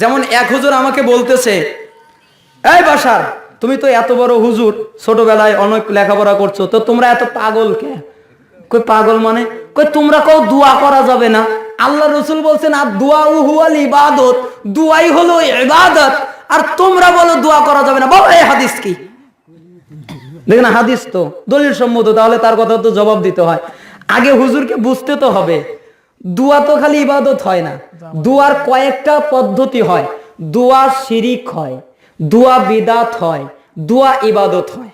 যেমন এক হুজুর আমাকে বলতেছে, এই বাসার, তুমি তো এত বড় হুজুর, ছোটবেলায় অনেক লেখাপড়া করছ, তো তোমরা এত পাগল কে? কই পাগল মানে? কই তোমরা কেউ দোয়া করা যাবে না। আল্লাহ রসুল বলছেন, আর দোয়া হুয়াল ইবাদত, দোয়াই হলো ইবাদত, আর তোমরা বলো দোয়া করা যাবে না। বলো এই হাদিস কি? দেখেন হাদিস তো দলিল সম্মত তাহলে তার কথা তো জবাব দিতে হয়। আগে হুজুরকে বুঝতে তো হবে। দুয়া তো খালি ইবাদত হয় না। দুয়ার কয়েকটা পদ্ধতি হয়। দুয়া শিরিক হয় দুয়া বিদাত হয় দুয়া ইবাদত হয়।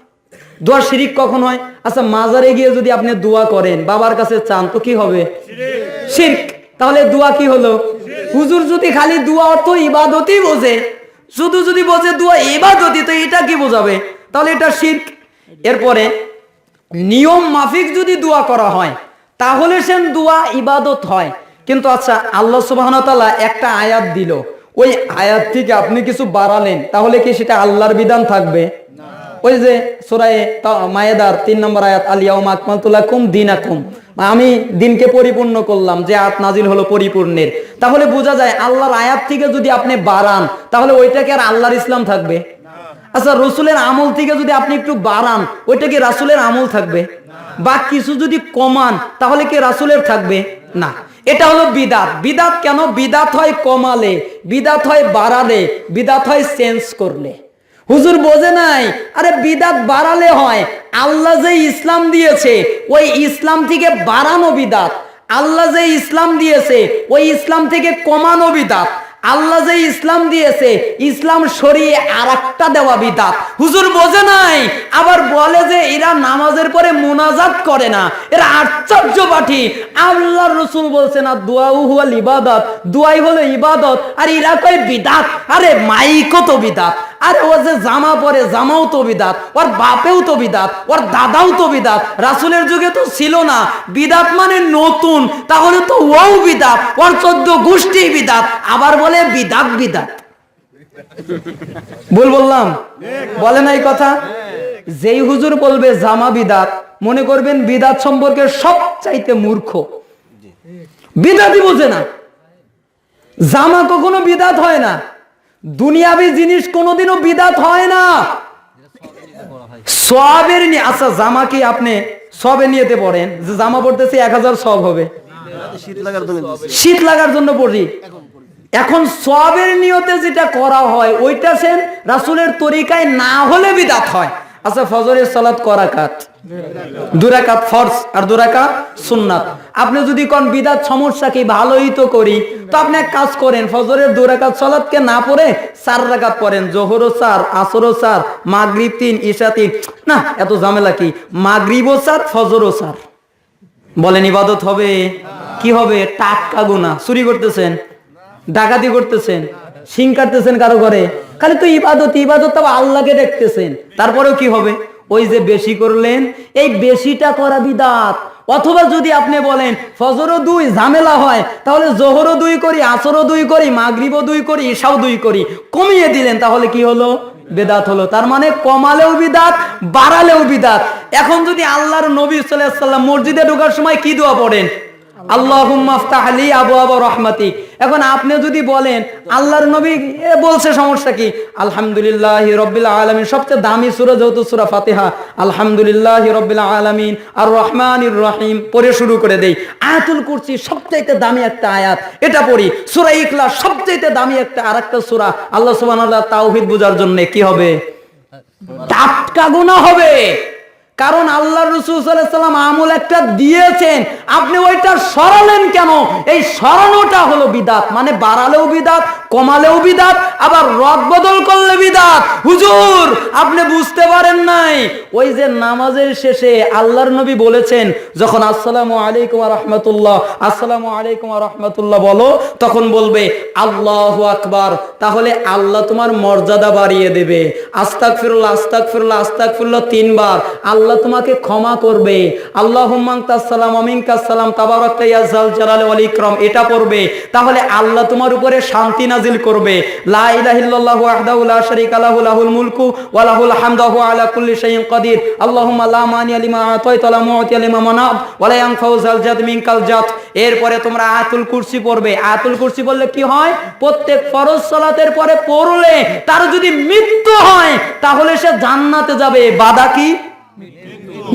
দোয়া শিরিক কখন হয়? আচ্ছা মাজারে গিয়ে যদি আপনি দোয়া করেন বাবার কাছে চান তো কি হবে? শিরক। তাহলে দোয়া কি হলো? হুজুর যদি খালি দোয়া অর্থ ইবাদতই বোঝে শুধু যদি বোঝে দোয়া ইবাদতই তো এটা কি বোঝাবে? তাহলে এটা শিরক। এরপরে নিয়ম মাফিক যদি দোয়া করা হয় তাহলে সেন দোয়া ইবাদত হয়। কিন্তু আচ্ছা আল্লাহ সুবহান তাআলা একটা আয়াত দিল। ওই আয়াত থেকে আপনি কিছু বাড়ালেন তাহলে কি সেটা আল্লাহর বিধান থাকবে? ওই যে সোরায়ে মায়েদার তিন নম্বর আয়াত আলিয়াউম আকমালতুলাকুম দিনাকুম। আমি দিনকে পরিপূর্ণ করলাম যে আয়াত নাজিল হলো পরিপূর্ণের। তাহলে বোঝা যায় আল্লাহর আয়াত থেকে যদি আপনি বাড়ান তাহলে ওইটাকে আর আল্লাহর ইসলাম থাকবে? আচ্ছা রসুলের আমল থেকে যদি আপনি একটু বাড়ান, ওইটা কি রাসুলের আমল থাকবে? বা কিছু যদি কমান, তাহলে কি রাসুলের থাকবে? না। এটা হলো বিদাত। বিদাত কেন? বিদাত হয় কমালে, বিদাত হয় বাড়ালে, বিদাত হয় চেঞ্জ করলে। হুজুর বোঝে নাই? আরে বিদাত বাড়ালে হয়, আল্লাহ যে ইসলাম দিয়েছে, ওই ইসলাম থেকে বাড়ানো বিদাত। আল্লাহ যে ইসলাম দিয়েছে, ওই ইসলাম থেকে কমানো বিদাত। আল্লাহ যে ইসলাম দিয়েছে, ইসলাম সরিয়ে আর একটা দেওয়া বিদাত। হুজুর বোঝে নাই, আবার বলে যে এরা নামাজের পরে মোনাজাত করে না, এরা আশ্চর্য পাঠি। আল্লাহ রসুল বলছে না, দোয়াউ হুয়াল ইবাদত দোয়াই হলো ইবাদত আর এরা কয় বিদাত। আরে মাইকও তো বিদাত। আরে ও যে জামা পরে জামাও তো বিদাত, ওর বাপেও তো বিদাত, ওর দাদাও তো বিদাত। রাসুলের যুগে তো ছিল না। বিদাত মানে নতুন, তাহলে তো ও বিদাত, ওর চোদ্দ গোষ্ঠী বিদাত। আবার বলে বিদাত বিদাত। ভুল বললাম? বলে না এই কথা? যেই হুজুর বলবে জামা বিদাত মনে করবেন বিদাত সম্পর্কে সবচাইতে মূর্খ। বিদাতই বোঝে না। জামা কখনো বিদাত হয় না। দুনিয়াবি জিনিস কোনোদিনও বিদাত হয় না। সবের নিয়ে আচ্ছা জামা কি আপনি সবে নিয়েতে পড়েন? যে জামা পড়তেছে এক হাজার সব হবে। শীত লাগার জন্য দিছে। শীত লাগার জন্য পড়ি এখন সবের নিয়তে যেটা করা হয়, ওইটা সেন রাসুলের তরিকায় না হলে বিদাত হয়। আচ্ছা ফজরের সালাত করাকাত দুরাকাত ফরজ আর দুরাকাত সুন্নাত। আপনি যদি কোন বিদাত সমস্যা কি ভালোই তো করি, তো আপনি এক কাজ করেন, ফজরের দুরাকাত সালাতকে না পড়ে চার রাকাত পড়েন। জোহরও চার, আসরও চার, মাগরিব তিন, ঈশা তিন। না, এত ঝামেলা কি? মাগরিবও চার, ফজরও চার। বলেন, ইবাদত হবে? কি হবে? টাটকা গুনা চুরি করতেছেন? ডাকাতি করতেছেন সিং কাটতেছেন কারও ঘরে। খালি তো ইবাদত ইবাদত তো আল্লাহকে দেখতেছেন। তারপরেও কি হবে? ওই যে বেশি করলেন, এই বেশিটা করা বিদাত। অথবা যদি আপনি বলেন, ফজরও দুই, ঝামেলা হয়, তাহলে জোহরও দুই করি, আসরও দুই করি, মাগরিবও দুই করি, ঈশাও দুই করি। কমিয়ে দিলেন, তাহলে কি হলো? বেদাত হলো। তার মানে কমালেও বিদাত, বাড়ালেও বিদাত। এখন যদি আল্লাহর নবী সাল্লাম মসজিদে ঢোকার সময় কি দোয়া পড়েন? এখন আপনি যদি বলেন, আল্লাহর নবী বলছে সমস্যা কি? আলহামদুলিল্লাহ আলামিন, সবচেয়ে দামি সূরা যেহেতু সূরা ফাতিহা, আলহামদুলিল্লাহ আলামিন আর রহিম, পড়ে শুরু করে দেই। আয়াতুল কুরসি সবচাইতে দামি একটা আয়াত, এটা পড়ি। সূরা ইখলাস সবচাইতে দামি একটা আরেকটা সূরা, আল্লাহ তাআলা তাওহীদ বোঝার জন্য কি হবে? টাটকা গুণা হবে। কারণ আল্লাহ রসুল সাল্লাম আমল একটা দিয়েছেন। আপনি ওইটা সরালেন কেন? এই সরানোটা হলো বিদাত মানে বাড়ালেও বিদাত কমালেও বিদাত, আবার রদ বদল করলে বিদাত। হুজুর, আপনি বুঝতে পারেন নাই, ওই যে নামাজের শেষে আল্লাহর নবী বলেছেন, যখন আসসালামু আলাইকুম রহমতুল্লাহ, আসসালামু আলাইকুম রহমতুল্লাহ বলো, তখন বলবে, আল্লাহ আকবার। তাহলে আল্লাহ তোমার মর্যাদা বাড়িয়ে দেবে। আস্তাক ফিরুল্লাহ আস্তাক ফিরুল্লাহ আস্তাক ফিরুল্লাহ তিনবার। আল্লাহ তোমাকে ক্ষমা করবে। আল্লাহ সালাম অমিনকাসালাম তাবারক ইয়াজাল জালাল ওয়াল ইকরাম, এটা পড়বে তাহলে আল্লাহ তোমার উপরে শান্তি নাজিল নাজিল করবে। লা ইলাহা ইল্লাল্লাহু ওয়াহদাহু লা শারীকা লাহু, লাহুল মুলকু ওয়া লাহুল হামদু আলা কুল্লি শাইইন কাদির। আল্লাহুম্মা লা মানিয়া লিমা আতাইতা, লা মুআতিয়া লিমা মানাত, ওয়া লা ইয়ানফাউ যাল জাদ মিনকাল এরপরে তোমরা আয়াতুল কুরসি পড়বে। আয়াতুল কুরসি বললে কি হয়? প্রত্যেক ফরজ সালাতের পরে পড়লে তার যদি মৃত্যু হয়, তাহলে সে জান্নাতে যাবে। বাদা কি?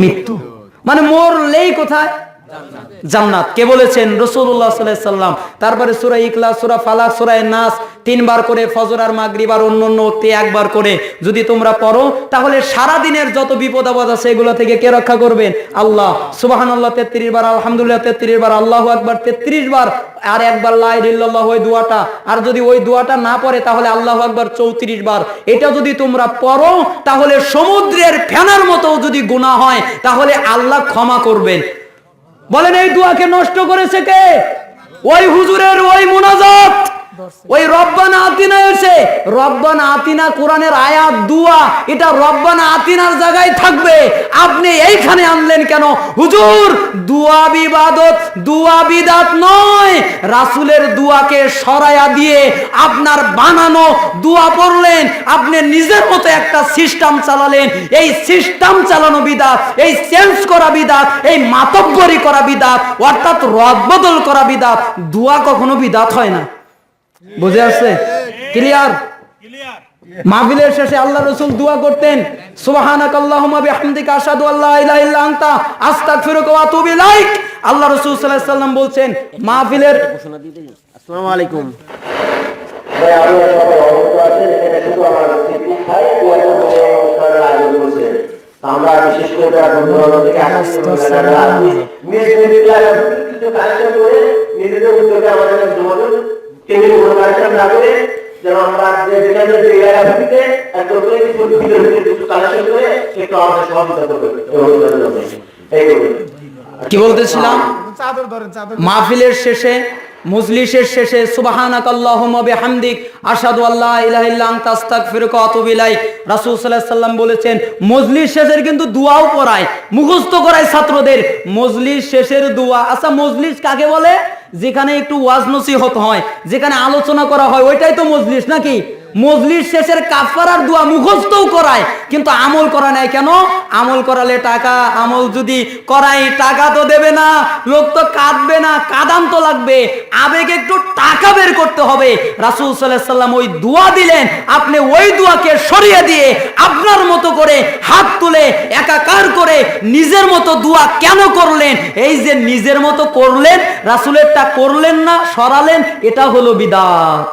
মৃত্যু। মানে মরলেই কোথায়? জান্নাত। কে বলেছেন? রসুল্লাহ সাল্লাম। তারপরে সুরা ইখলাস, সুরা ফালাক, সুরা নাস তিনবার করে ফজর আর মাগরিব আর অন্য অন্য একবার করে যদি তোমরা পড়ো, তাহলে সারা দিনের যত বিপদ আপদ আছে এগুলো থেকে কে রক্ষা করবেন? আল্লাহ। সুবাহান আল্লাহ তেত্রিশ বার, আলহামদুলিল্লাহ, তেত্রিশ বার, আল্লাহ একবার তেত্রিশ বার আর একবার লাইল্লাহ ওই দুয়াটা। আর যদি ওই দুয়াটা না পড়ে, তাহলে আল্লাহ একবার চৌত্রিশ বার। এটা যদি তোমরা পড়ো, তাহলে সমুদ্রের ফেনার মতো যদি গুণা হয়, তাহলে আল্লাহ ক্ষমা করবেন। বলেন এই দুয়াকে নষ্ট করেছে কে? ওই হুজুরের ওই মুনাজাত। ওই রব্বানা আতিনা এসে, রব্বানা আতিনা কোরআনের আয়াত, দুয়া, এটা রব্বানা আতিনার জায়গায় থাকবে। আপনি এইখানে আনলেন কেন? হুজুর, দুয়া বিবাদত, দুয়া বিদাত নয়। রাসুলের দুয়াকে সরায়া দিয়ে আপনার বানানো দুয়া পড়লেন। আপনি নিজের মতো একটা সিস্টেম চালালেন। এই সিস্টেম চালানো বিদাত, এই চেঞ্জ করা বিদাত, এই মাতব্বরি করা বিদাত, অর্থাৎ রদবদল করা বিদাত, দুয়া কখনো বিদাত হয় না। বুঝে আসছে? ক্লিয়ার মাহফিলের শেষে আল্লাহ রসুল দোয়া করতেন সুবহানাক আল্লাহুম্মা বিহামদিকা আশহাদু আল্লা ইলাহা ইল্লা আনতা আস্তাগফিরুকা ওয়া আতুবু ইলাইক। আল্লাহ রাসূল সাল্লাল্লাহু আলাইহি সাল্লাম বলছেন মাহফিলের ঘোষণা দিয়ে দিই আসসালামু আলাইকুম। ভাই আমি সবাই অবগত আছেন এখানে শুধু আমার সিদ্ধি ভাই দুয়ার জন্য অনুষ্ঠানের আয়োজন করছে আমরা বিশেষ করে যারা বন্ধু থেকে আসছি নিজ নিজ এলাকায় কিছু কালেকশন করে নিজেদের উদ্যোগে আমাদের যোগাযোগ টেবিল কালেকশন না করে যেন আমরা যে যেখানে যে এলাকা ভিত্তিতে একদম করে কিছু ভিতরে ভিতরে কিছু কালেকশন করে একটু আমাদের সহযোগিতা করবে। এই করবে। কি বলতেছিলাম? মাহফিলের শেষে মজলিসের শেষে সুবহানাক আল্লাহুম্মা বিহামদিক আশহাদু আল্লা ইলাহা ইল্লা আনতা আস্তাগফিরুকা ওয়া আতুবু ইলাইক। রাসূল সাল্লাল্লাহু আলাইহি সাল্লাম বলেছেন মজলিস শেষের কিন্তু দুয়াও পড়ায় মুখস্থ করায় ছাত্রদের। মজলিস শেষের দুয়া আচ্ছা মজলিস কাকে বলে? যেখানে একটু ওয়াজ নসিহত হয় যেখানে আলোচনা করা হয় ওইটাই তো মজলিস নাকি? মজলিস শেষের কাফারার দোয়া মুখস্থও করায়, কিন্তু আমল করা নাই কেন? আমল করালে টাকা, আমল যদি করাই টাকা তো দেবে না, লোক তো কাঁদবে না, কাদান তো লাগবে। আবেগে একটু টাকা বের করতে হবে। রাসুল সাল্লাম ওই দোয়া দিলেন, আপনি ওই দোয়াকে সরিয়ে দিয়ে আপনার মতো করে হাত তুলে একাকার করে নিজের মতো দোয়া কেন করলেন? এই যে নিজের মতো করলেন, রাসুলেরটা করলেন না, সরালেন, এটা হলো বিদাত।